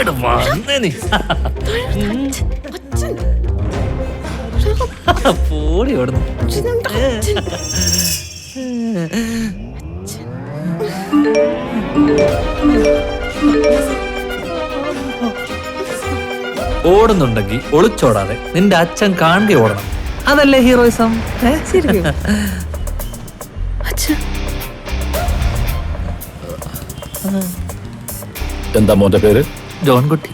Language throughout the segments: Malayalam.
ഇങ്ങോട്ട് വന്നേ നീ. പോടി ഓടുന്നു. ഓടുന്നുണ്ടെങ്കിൽ ഒളിച്ചോടാതെ നിന്റെ അച്ഛൻ കാണ്ടി ഓടണം. അതല്ലേ ഹീറോയിസം? എന്താ മോന്റെ പേര്? ജോൺകുട്ടി.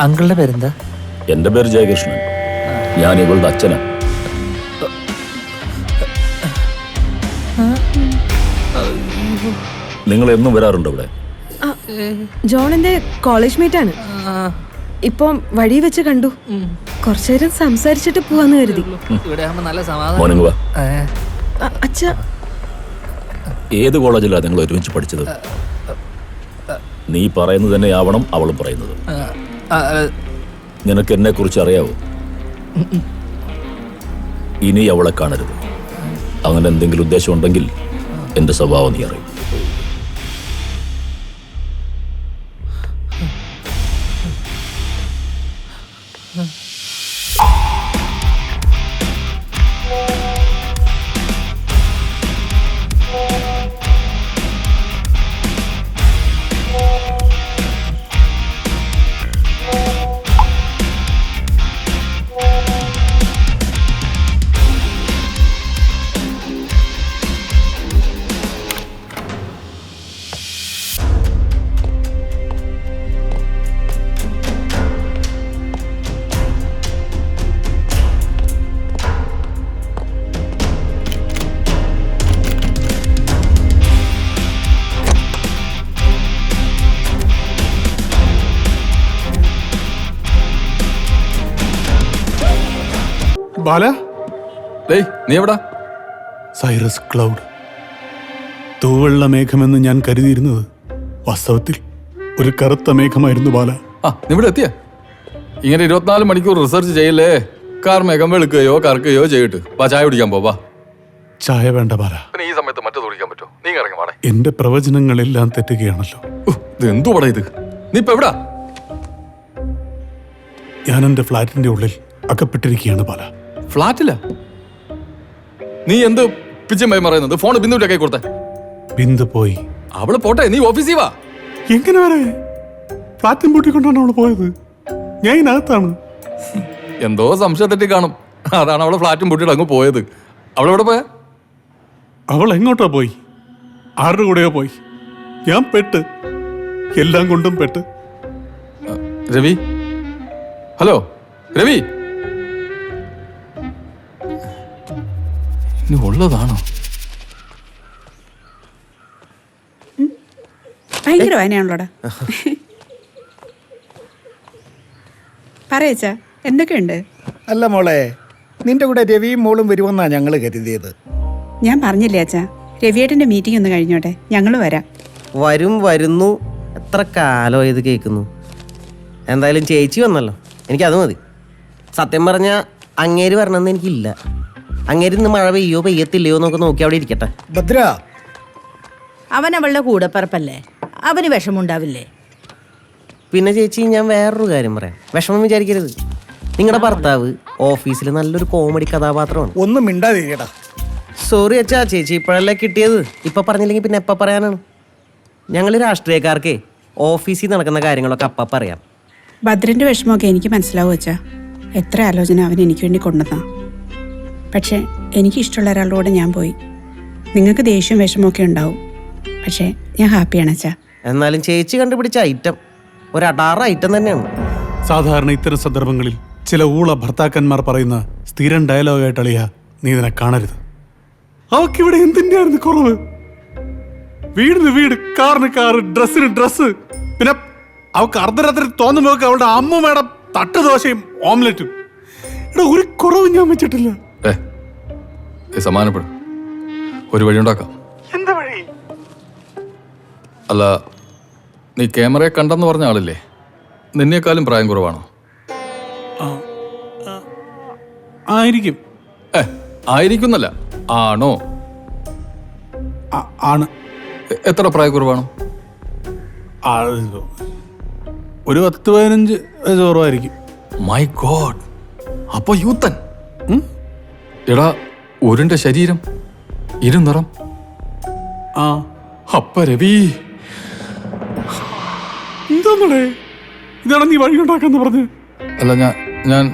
അങ്കിളുടെ പേരെന്താ? എന്റെ പേര് ജയകൃഷ്ണൻ. ഞാൻ ഇവളുടെ അച്ഛനാ. നിങ്ങൾ എന്നും വരാറുണ്ടോ ഇവിടെ? ജോണിന്റെ കോളേജ് മേറ്റ് ആണ്. ഇപ്പം വഴി വെച്ച് കണ്ടു. കുറച്ചു നേരം സംസാരിച്ചിട്ട് പോവാന്ന് കരുതി. അച്ഛ. ഏത് കോളേജിലാണ് നിങ്ങൾ ഒരുമിച്ച് പഠിച്ചത്? നീ പറയുന്നത് തന്നെ ആവണം അവളും പറയുന്നത്. നിനക്ക് എന്നെ കുറിച്ച് അറിയാവോ? ഇനി അവളെ കാണരുത്. അങ്ങനെ എന്തെങ്കിലും ഉദ്ദേശമുണ്ടെങ്കിൽ എന്റെ സ്വഭാവം നീ അറിയും. ബാല? ഡേയ് നീ എവിടാ? സൈറസ് ക്ലൗഡ് തൂവെള്ള മേഘമെന്ന് ഞാൻ കരുതിയിരുന്നത് വാസ്തവത്തിൽ ഒരു കറുത്ത മേഘമായിരുന്നു ബാല. ആ നീ ഇവിടെ എത്തിയ? ഇങ്ങനെ ഇരുപത്തിനാല് മണിക്കൂർ റിസർച്ച് ചെയ്യല്ലേ? കാർ മേഘം വെളുക്കുകയോ കറക്കുകയോ ചെയ്തിട്ട്. വാ ചായ കുടിക്കാൻ പോവാ ചായ വേണ്ട ബാല. പിന്നെ ഈ സമയത്ത് മറ്റു കുടിക്കാൻ പറ്റുമോ? നീ ഇറങ്ങി വാടേ. എന്റെ പ്രവചനങ്ങളെല്ലാം തെറ്റുകയാണല്ലോ. ഇത് എന്തു പടാ ഇത്? നീ ഇപ്പൊ എവിടാ? ഞാൻ എന്റെ ഫ്ലാറ്റിന്റെ ഉള്ളിൽ അകപ്പെട്ടിരിക്കുകയാണ് ബാല. ഫ്ലാറ്റില? നീ എന്ത് പിച്ചമ്മായി പറയുന്നത്? ഫോൺ ബിന്ദുവിന്റെ കൈ കൊടുത്തേ. ബിന്ദു പോയി. അവൾ പോട്ടെ നീ ഓഫീസിൽ വാ. എങ്ങനെ വരെ? ഫ്ലാറ്റും പൂട്ടിക്കൊണ്ടാണ് അവൾ പോയത്. ഞാൻ ഇതിനകത്താണ്. എന്തോ സംശയം തെറ്റി കാണും. അതാണ് അവളെ ഫ്ലാറ്റും പൂട്ടിയിട്ട് അങ്ങ് പോയത്. എവിടെ പോയാ? അവൾ എങ്ങോട്ടാ പോയി? ആരുടെ കൂടെയോ പോയി? ഞാൻ പെട്ട്. എല്ലാം കൊണ്ടും പെട്ട്. രവി? ഹലോ? രവി? ഇനി ഉള്ളതാണോ ഭയങ്കര വായനയാണല്ലോടാ. പറയച്ചാ എന്തൊക്കെയുണ്ട്? അല്ല മോളെ നിന്റെ കൂടെ രവിയും മോളും വരുമെന്നാ ഞങ്ങൾ കരുതിയത്. ഞാൻ പറഞ്ഞില്ലേ അച്ഛാ രവിയേട്ടന്റെ മീറ്റിംഗ് ഒന്ന് കഴിഞ്ഞോട്ടെ ഞങ്ങൾ വരാം. വരും വരുന്നു. എത്ര കാലം ഇത് കേൾക്കുന്നു? എന്തായാലും ചേച്ചി വന്നല്ലോ എനിക്കത് മതി. സത്യം പറഞ്ഞാൽ അങ്ങേര് വരണമെന്ന് എനിക്കില്ല. അങ്ങേര് ഇന്ന് മഴ പെയ്യോ പെയ്യത്തില്ലയോ എന്നൊക്കെ നോക്കി അവിടെ ഇരിക്കട്ടെ. ഭദ്ര. അവൻ അവളുടെ പറപ്പല്ലേ അവന് വിഷമുണ്ടാവില്ലേ പിന്നെ ചേച്ചി ഞാൻ വേറൊരു കാര്യം പറയാം. വിഷമം വിചാരിക്കരുത്. നിങ്ങളുടെ ഭർത്താവ് ഓഫീസിൽ നല്ലൊരു കോമഡി കഥാപാത്രമാണ്. ഒന്നും മിണ്ടാതിരിക്കടാ. സോറി അച്ഛാ ചേച്ചി ഇപ്പോഴല്ലേ കിട്ടിയത്? ഇപ്പൊ പറഞ്ഞില്ലെങ്കിൽ പിന്നെ എപ്പ പറയാനാണ്? ഞങ്ങൾ രാഷ്ട്രീയക്കാർക്കേ ഓഫീസിൽ നടക്കുന്ന കാര്യങ്ങളൊക്കെ അപ്പ പറയാം. ഭദ്രന്റെ വിഷമമൊക്കെ എനിക്ക് മനസ്സിലാവും അച്ഛാ. എത്ര ആലോചന അവൻ എനിക്ക് വേണ്ടി കൊണ്ടുവന്നാ. പക്ഷേ എനിക്കിഷ്ടമുള്ള ഒരാളുടെ കൂടെ ഞാൻ പോയി. നിങ്ങൾക്ക് ദേഷ്യം വിഷമമൊക്കെ ഉണ്ടാവും. പക്ഷേ ഞാൻ ഹാപ്പിയാണ് അച്ഛാ. എന്നാലും ചേച്ചി കണ്ടുപിടിച്ച ഐറ്റം ഒരു അടാറ് ഐറ്റം തന്നെയാണ്. സാധാരണ ഇത്തരം സന്ദർഭങ്ങളിൽ ചില ഊള ഭർത്താക്കന്മാർ പറയുന്ന സ്ഥിരം ഡയലോഗായിട്ട് അളിയ നീ ഇതിനെ കാണരുത്. അവക്കിവിടെ എന്തിന്റെയായിരുന്നു കുറവ്? വീടിന് വീട് കാറിന് കാറ് ഡ്രസ്സിന് ഡ്രസ്സ്. പിന്നെ അവക്ക് അർദ്ധരാത്രി തോന്നുമ്പോ അവളുടെ അമ്മ തട്ട് ദോശയും ഓംലെറ്റും. ഇവിടെ ഒരു കുറവ് ഞാൻ വെച്ചിട്ടില്ല. ഏ, ഒരു വഴി ഉണ്ടാക്കാം. എന്താ വഴി? അല്ല നീ ക്യാമറയെ കണ്ടെന്ന് പറഞ്ഞ ആളില്ലേ? നിന്നേക്കാളും പ്രായം കുറവാണോ? ആയിരിക്കും. ഏ ആയിരിക്കുന്നല്ല. ആണോ? ആണ്. എത്ര പ്രായക്കുറവാണോ ഒരു പത്ത് പതിനഞ്ച് വയസ്സ് കുറവായിരിക്കും. മൈ ഗോഡ് അപ്പൊ യൂത്തൻ. എടാ ഒരുന്റെ ശരീരം ഇരുനിറം ആ. അപ്പ രവി. എന്താന്നടേ ഇതാണ് നീ വഴി ഉണ്ടാക്കാന്ന് പറഞ്ഞു. അല്ല ഞാൻ ഞാൻ